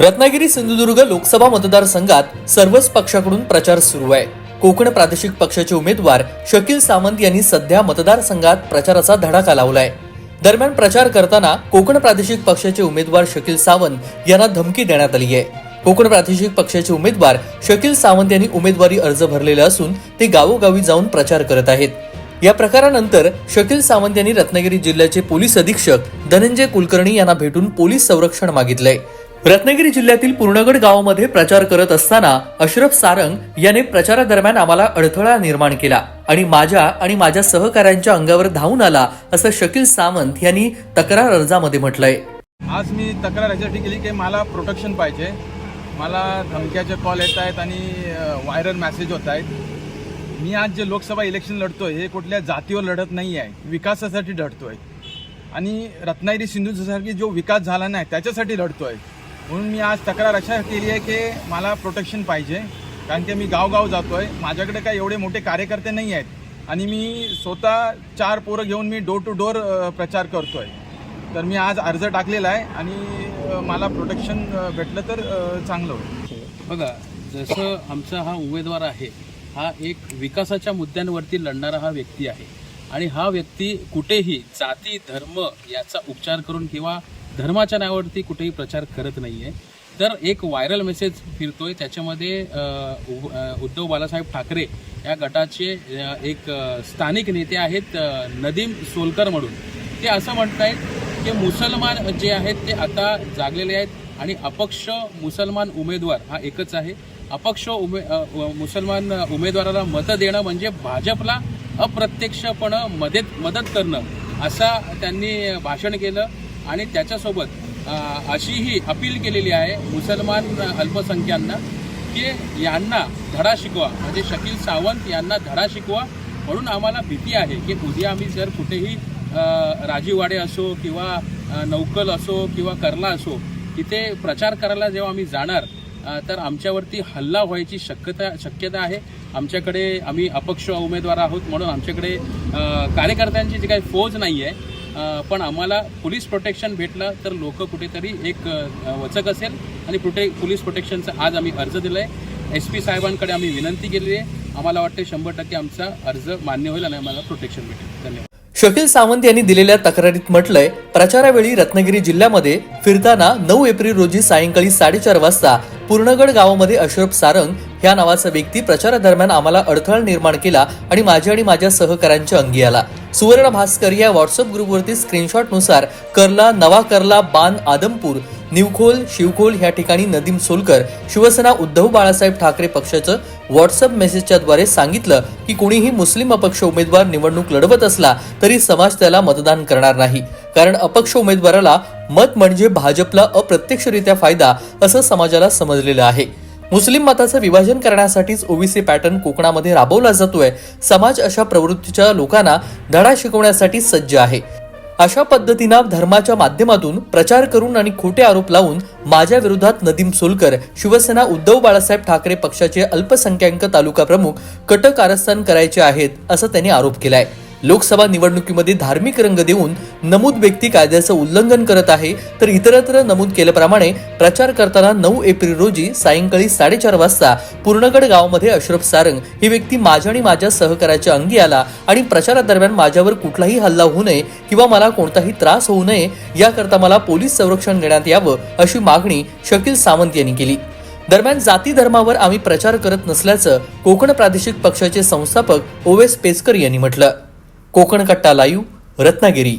रत्नागिरी सिंधुदुर्ग लोकसभा मतदारसंघात सर्वच पक्षाकडून प्रचार सुरू आहे. कोकण प्रादेशिक पक्षाचे उमेदवार शकील सावंत यांनी सध्या मतदारसंघात प्रचाराचा धडाका लावलाय. दरम्यान प्रचार करताना कोकण प्रादेशिक पक्षाचे उमेदवार शकील सावंत यांना धमकी देण्यात आली आहे. कोकण प्रादेशिक पक्षाचे उमेदवार शकील सावंत यांनी उमेदवारी अर्ज भरलेले असून ते गावोगावी जाऊन प्रचार करत आहेत. या प्रकारानंतर शकील सावंत यांनी रत्नागिरी जिल्ह्याचे पोलीस अधीक्षक धनंजय कुलकर्णी यांना भेटून पोलीस संरक्षण मागितलंय. रत्नागिरी जिल्ह्यातील पूर्णगड गावामध्ये प्रचार करत असताना अशरफ सारंग याने प्रचारादरम्यान आम्हाला अडथळा निर्माण केला आणि माझ्या आणि माझ्या सहकाऱ्यांच्या अंगावर धावून आला असं शकील सावंत यांनी तक्रार अर्जामध्ये म्हटलंय. आज मी तक्रार याच्यासाठी केली की मला प्रोटेक्शन पाहिजे. मला धमक्याचे कॉल येत आहेत आणि व्हायरल मेसेज होत आहेत. मी आज जे लोकसभा इलेक्शन लढतोय हे कुठल्या जातीवर लढत नाही आहे विकासासाठी लढतोय. आणि रत्नागिरी सिंधूसारखी जो विकास झाला नाही त्याच्यासाठी लढतोय. म्हणून मी आज तक्रार अशा केली आहे की मला प्रोटेक्शन पाहिजे. कारण की मी गावगाव जातो आहे माझ्याकडे काय एवढे मोठे कार्यकर्ते नाही आहेत. आणि मी स्वतः चार पोरं घेऊन मी डोर टू डोर प्रचार करतो आहे तर मी आज अर्ज टाकलेला आहे आणि मला प्रोटेक्शन भेटलं तर चांगलं होईल. बघा जसं आमचा हा उमेदवार आहे हा एक विकासाच्या मुद्द्यांवरती लढणारा हा व्यक्ती आहे. आणि हा व्यक्ती कुठेही जाती धर्म याचा उपचार करून किंवा धर्माच्या नावावरती कुठेही प्रचार करत नाही आहे तर एक व्हायरल मेसेज फिरतोय. त्याच्यामध्ये उ- उद्धव बालासाहेब ठाकरे या गटाचे एक स्थानिक नेते आहेत नदीम सोलकर म्हणून. ते असं म्हणत आहेत की मुसलमान जे आहेत ते आता जागलेले आहेत आणि अपक्ष मुसलमान उमेदवार हा एकच आहे. अपक्ष उमे मुसलमान उमेदवाराला मतं देणं म्हणजे भाजपला अप्रत्यक्षपणं मदत मदत करणं असा त्यांनी भाषण केलं. आणि त्याच्यासोबत अशीही अपील केलेली आहे मुसलमान अल्पसंख्यांना की यांना धडा शिकवा. म्हणजे शकील सावंत यांना धडा शिकवा. म्हणून आम्हाला भीती आहे की उद्या आम्ही जर कुठेही राजीवाडे असो किंवा नौकल असो किंवा कर्ला असो तिथे प्रचार करायला जेव्हा आम्ही जाणार तर आमच्यावरती हल्ला व्हायची शक्यता शक्यता आहे. आमच्याकडे आम्ही अपक्ष उमेदवार आहोत म्हणून आमच्याकडे कार्यकर्त्यांची जी काही फौज नाही आहे पण आम्हाला पोलीस प्रोटेक्शन भेटलं तर लोक कुठेतरी एक वचक असेल आणि प्रोटे पोलीस प्रोटेक्शनचा आज आम्ही अर्ज दिला आहे एस पी साहेबांकडे आम्ही विनंती केली आहे आम्हाला वाटते शंभर टक्के आमचा अर्ज मान्य होईल आणि आम्हाला प्रोटेक्शन भेटेल. धन्यवाद. शकील सावंत यांनी दिलेल्या तक्रारीत म्हटलंय प्रचारावेळी रत्नागिरी जिल्ह्यामध्ये फिरताना नऊ एप्रिल रोजी सायंकाळी साडेचार वाजता पूर्णगड गावामध्ये अशरफ सारंग ह्या नावाचा व्यक्ती प्रचारादरम्यान आम्हाला अडथळा निर्माण केला आणि माझ्या आणि माझ्या सहकाऱ्यांच्या अंगी आला. सुवर्ण भास्कर या व्हॉट्सअप ग्रुपवरती स्क्रीनशॉटनुसार कर्ला नवा कर्ला बान आदमपूर निवखोल शिवखोल ह्या ठिकाणी नदीम सोलकर शिवसेना उद्धव बाळासाहेब ठाकरे पक्षाचं व्हॉट्सअप मेसेजच्याद्वारे सांगितलं की कोणीही मुस्लिम अपक्ष उमेदवार निवडणूक लढवत असला तरी समाज त्याला मतदान करणार नाही. कारण अपक्ष उमेदवाराला मत म्हणजे भाजपला अप्रत्यक्षरित्या फायदा असं समाजाला समजलेलं आहे. मुस्लिम मताचं विभाजन करण्यासाठीच ओबीसी पॅटर्न कोकणामध्ये राबवला जातोय. समाज अशा प्रवृत्तीच्या लोकांना धडा शिकवण्यासाठी सज्ज आहे. अशा पद्धतीनं धर्माच्या माध्यमातून प्रचार करून आणि खोटे आरोप लावून माझ्या विरोधात नदीम सोलकर शिवसेना उद्धव बाळासाहेब ठाकरे पक्षाचे अल्पसंख्याक तालुका प्रमुख कटक कारस्थान करायचे आहेत असं त्यांनी आरोप केलाय. लोकसभा निवडणुकीमध्ये धार्मिक रंग देऊन नमूद व्यक्ती कायद्याचं उल्लंघन करत आहे तर इतरत्र नमूद केल्याप्रमाणे प्रचार करताना नऊ एप्रिल रोजी सायंकाळी साडेचार वाजता पूर्णगड गावामध्ये अशरफ सारंग ही व्यक्ती माझ्या आणि माझ्या सहकार्याच्या अंगी आला आणि प्रचारादरम्यान माझ्यावर कुठलाही हल्ला होऊ नये किंवा मला कोणताही त्रास होऊ नये याकरता मला पोलीस संरक्षण देण्यात यावं अशी मागणी शकील सावंत यांनी केली. दरम्यान जाती धर्मावर आम्ही प्रचार करत नसल्याचं कोकण प्रादेशिक पक्षाचे संस्थापक ओवेस पेसकर यांनी म्हटलं. कोकण कट्टा लाईव्ह रत्नागिरी.